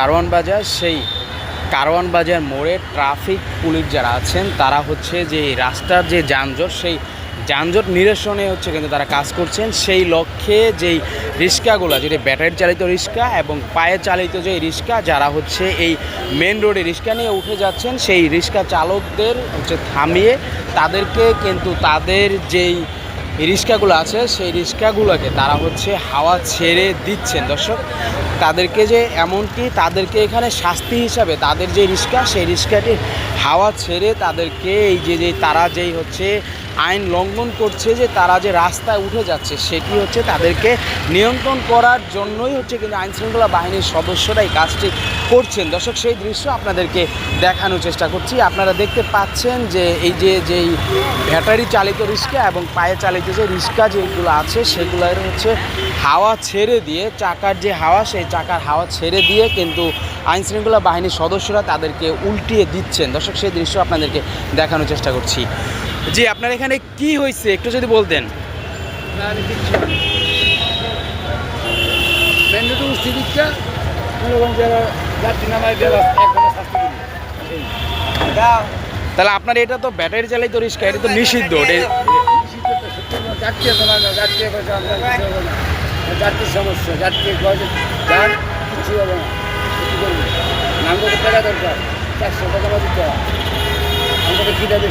কারওয়ান বাজার, সেই কারওয়ান বাজার মোড়ে ট্রাফিক পুলিশ যারা আছেন, তারা হচ্ছে যে রাস্তার যে যানজট, সেই যানজট নিরসনে হচ্ছে কিন্তু তারা কাজ করছেন। সেই লক্ষ্যে যেই রিক্সাগুলো যেটা ব্যাটারি চালিত রিক্সা এবং পায়ে চালিত যে রিক্সা, যারা হচ্ছে এই মেন রোডে রিক্সা নিয়ে উঠে যাচ্ছেন, সেই রিক্সা চালকদের হচ্ছে থামিয়ে তাদেরকে কিন্তু তাদের যেই রিক্সাগুলো আছে, সেই রিক্সাগুলোকে তারা হচ্ছে হাওয়া ছেড়ে দিচ্ছেন। দর্শক, তাদেরকে যে এমনকি তাদেরকে এখানে শাস্তি হিসাবে তাদের যে রিক্সা সেই রিক্সাটি হাওয়া ছেড়ে তাদেরকে এই যে যে তারা যেই হচ্ছে আইন লঙ্ঘন করছে যে তারা যে রাস্তায় উঠে যাচ্ছে, সেটি হচ্ছে তাদেরকে নিয়ন্ত্রণ করার জন্যই হচ্ছে কিন্তু আইন শৃঙ্খলা বাহিনীর সদস্যরা এই কাজটি করছেন। দর্শক, সেই দৃশ্য আপনাদেরকে দেখানোর চেষ্টা করছি। আপনারা দেখতে পাচ্ছেন যে এই যে যেই ব্যাটারি চালিত রিক্সা এবং পায়ে চালিত যে রিক্সা যেগুলো আছে, সেগুলোর হচ্ছে হাওয়া ছেড়ে দিয়ে, চাকার যে হাওয়া, সেই চাকার হাওয়া ছেড়ে দিয়ে কিন্তু আইন শৃঙ্খলা বাহিনীর সদস্যরা তাদেরকে উল্টিয়ে দিচ্ছেন। দর্শক, সেই দৃশ্য আপনাদেরকে দেখানোর চেষ্টা করছি। জি আপনার এখানে কি হয়েছে? একটু যদি বলতেন। তাহলে আপনার এটা তো ব্যাটারি চালিত রিক্সা এটা তো নিষিদ্ধ। যাত্রীর সমস্যা কিছু হবে না। নাম টাকা দরকার চারশো টাকা দিতে আমাকে কী দেবে